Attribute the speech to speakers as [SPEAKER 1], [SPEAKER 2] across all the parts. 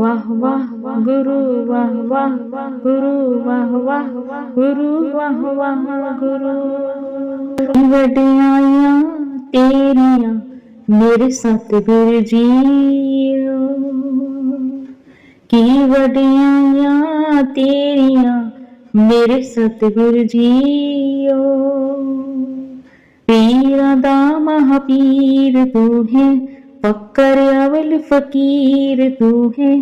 [SPEAKER 1] वाह वाह, गुरु, वाह वाह, गुरु, वाह वाह, गुरु, वाह वाह, गुरु। वडियाया तेरिया, मेरे सतगुरु जी की वडियाया तेरिया, मेरे सतगुरु जी पीरा दा महापीर तू है पक्कर अवल फकीर तू है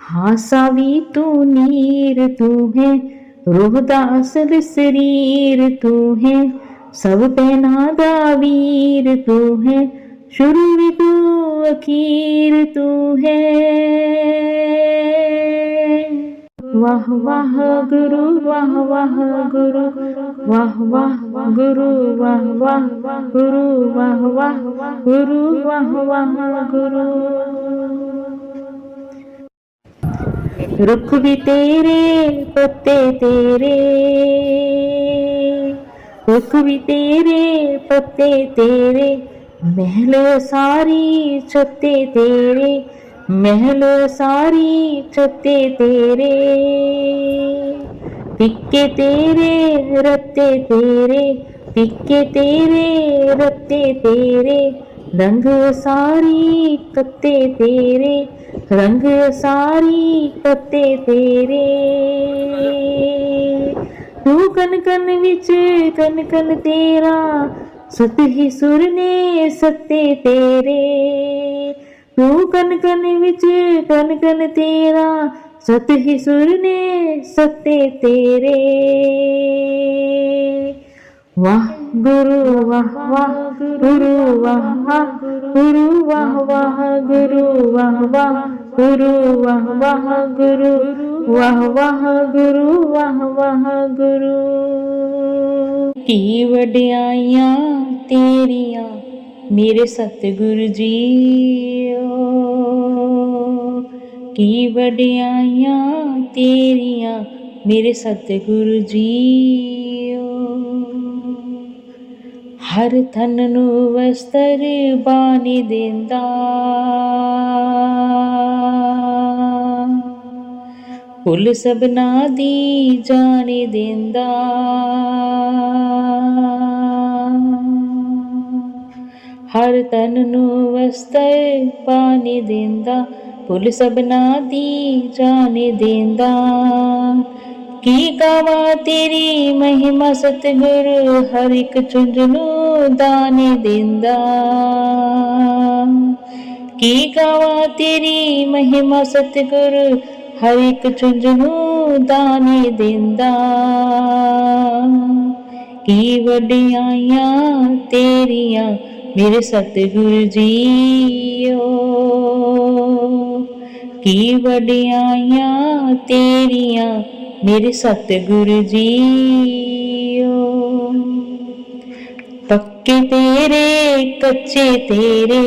[SPEAKER 1] हासावी तू पकर अवल् फ़ीर तासाुदासल शरीर तू है सब पहनादा वीर तू है शुरू तू अखीर तू है वाह वाह, गुरु, वाह वाह, गुरु। वाह वाह, गुरु, वाह वाह, गुरु, वाह वाह, गुरु, वाह वाह, गुरु। रुख भी तेरे, पत्ते तेरे। रुख भी तेरे, पत्ते तेरे। महल सारी छत्ते तेरे। महल सारी छते तेरे तिक्के तेरे, रत्ते तेरे तिक्के तेरे, रत्ते तेरे, रंग सारी तत्ते तेरे, रंग सारी तत्ते तेरे। तू कन कन विच कन कन तेरा सत ही सुर ने सत्ते तेरे। ਤੂੰ ਕਨ ਕਨ ਵਿੱਚ ਕਨ ਕਨ ਤੇਰਾ, ਸਤ ਹੀ ਸੁਰ ਨੇ, ਸੱਤੇ ਤੇਰੇ। ਵਾਹ ਗੁਰੂ, ਵਾਹ ਵਾਹ ਗੁਰੂ, ਵਾਹ ਵਾਹ ਗੁਰੂ, ਵਾਹ ਵਾਹ ਗੁਰੂ, ਵਾਹ ਵਾਹ ਗੁਰੂ, ਵਾਹ ਵਾਹ ਗੁਰੂ, ਵਾਹ ਵਾਹ ਗੁਰੂ, ਵਾਹ ਵਾਹ ਗੁਰੂ। ਕੀ ਵਡਿਆਈਆਂ ਤੇਰੀਆਂ, ਮੇਰੇ ਸਤਿਗੁਰੂ ਜੀ। ਕੀ ਵਡਿਆਈਆਂ ਤੇਰੀਆਂ, ਮੇਰੇ ਸਤਿਗੁਰੂ ਜੀਓ। ਹਰ ਤਨ ਨੂੰ ਵਸਤਰ ਬਾਣੀ ਦਿੰਦਾ। ਕੁਲ ਸਭਨਾ ਦੀ ਜਾਣੇ ਦਿੰਦਾ। ਹਰ ਤਨ ਨੂੰ ਵਸਤਰ ਪਾਣੀ ਦਿੰਦਾ। ਕੁਲ ਸਭਨਾ ਦੀ ਜਾਣ ਦਿੰਦਾ। ਕੀ ਗਾਵਾ ਤੇਰੀ ਮਹਿਮਾ ਸਤਿਗੁਰ, ਹਰ ਇੱਕ ਚੁੰਝ ਨੂੰ ਦਾਣੇ ਦਿੰਦਾ। ਕੀ ਗਾਵਾ ਤੇਰੀ ਮਹਿਮਾ ਸਤਿਗੁਰ, ਹਰ ਇੱਕ ਚੁੰਝ ਨੂੰ ਦਾਣੇ ਦਿੰਦਾ। ਕੀ ਵਡਿਆਈਆਂ ਤੇਰੀਆਂ, ਮੇਰੇ ਸਤਿਗੁਰ ਜੀਓ। की वडियाया तेरिया, मेरे सतगुरु जी पक्के तेरे, कच्चे तेरे,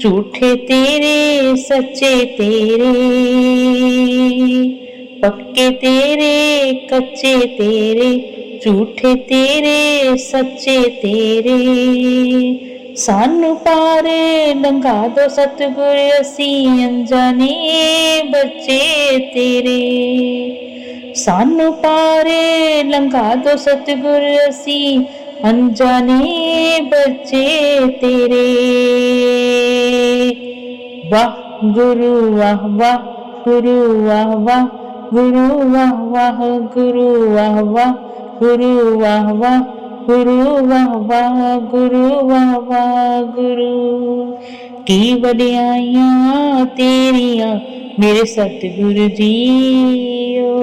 [SPEAKER 1] झूठे तेरे, सच्चे तेरे। पक्के तेरे, कच्चे तेरे, झूठे तेरे, सच्चे तेरे। ਸਾਨੂੰ ਪਾਰੇ ਲੰਘਾ ਦੋ ਸਤਿਗੁਰ, ਅਸੀਂ ਅਣਜਾਣੇ ਬੱਚੇ ਤੇਰੇ। ਸਾਨੂੰ ਪਾਰ ਲੰਘਾ ਦੋ ਸਤਿਗੁਰ, ਅਸੀਂ ਅਣਜਾਣੇ ਬੱਚੇ ਤੇਰੇ। ਵਾਹ ਗੁਰੂ ਵਾਹ ਵਾਹ ਗੁਰੂ ਵਾਹ ਵਾਹ ਗੁਰੂ ਵਾਹ ਵਾਹ ਗੁਰੂ ਵਾਹ ਵਾਹ ਗੁਰੂ ਵਾਹ ਵਾਹ। ਗੁਰੂ ਵਾਹ ਵਾਹ, ਗੁਰੂ ਵਾਹ ਵਾਹ, ਗੁਰੂ। ਕੀ ਵਡਿਆਈਆਂ ਤੇਰੀਆਂ, ਮੇਰੇ ਸਤਿਗੁਰੂ ਜੀਓ।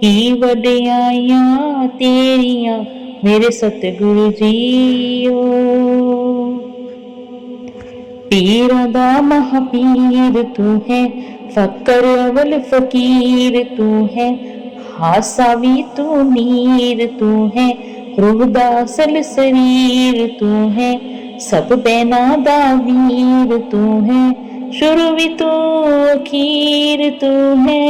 [SPEAKER 1] ਕੀ ਵਡਿਆਈਆਂ ਤੇਰੀਆਂ, ਮੇਰੇ ਸਤਿਗੁਰੂ ਜੀਓ। ਪੀਰਾਂ ਦਾ ਮਹਾਪੀਰ ਤੂੰ ਹੈ, ਫਕਰ ਅਵਲ ਫਕੀਰ ਤੂੰ ਹੈ। हासावी तू नीर तू है, रुहदासल शरीर तू है, सब बेना दावीर तू है शुरू भी तू खीर तू है।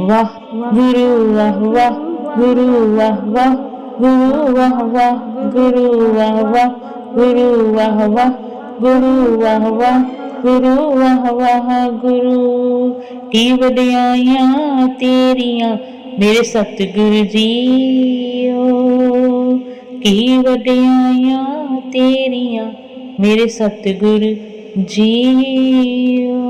[SPEAKER 1] वाह, गुरु वाह वाह, गुरु वाह वाह, गुरु वाह वाह, गुरु वाह वाह, गुरु वाह वाह, गुरु वाह वाह। ਗੁਰੂ ਵਾਹ ਵਾਹ ਗੁਰੂ ਕੀ ਵਡਿਆਈਆਂ ਤੇਰੀਆਂ, ਮੇਰੇ ਸਤਿਗੁਰੂ ਜੀਓ। ਕੀ ਵਡਿਆਈਆਂ ਤੇਰੀਆਂ, ਮੇਰੇ ਸਤਿਗੁਰੂ ਜੀਓ।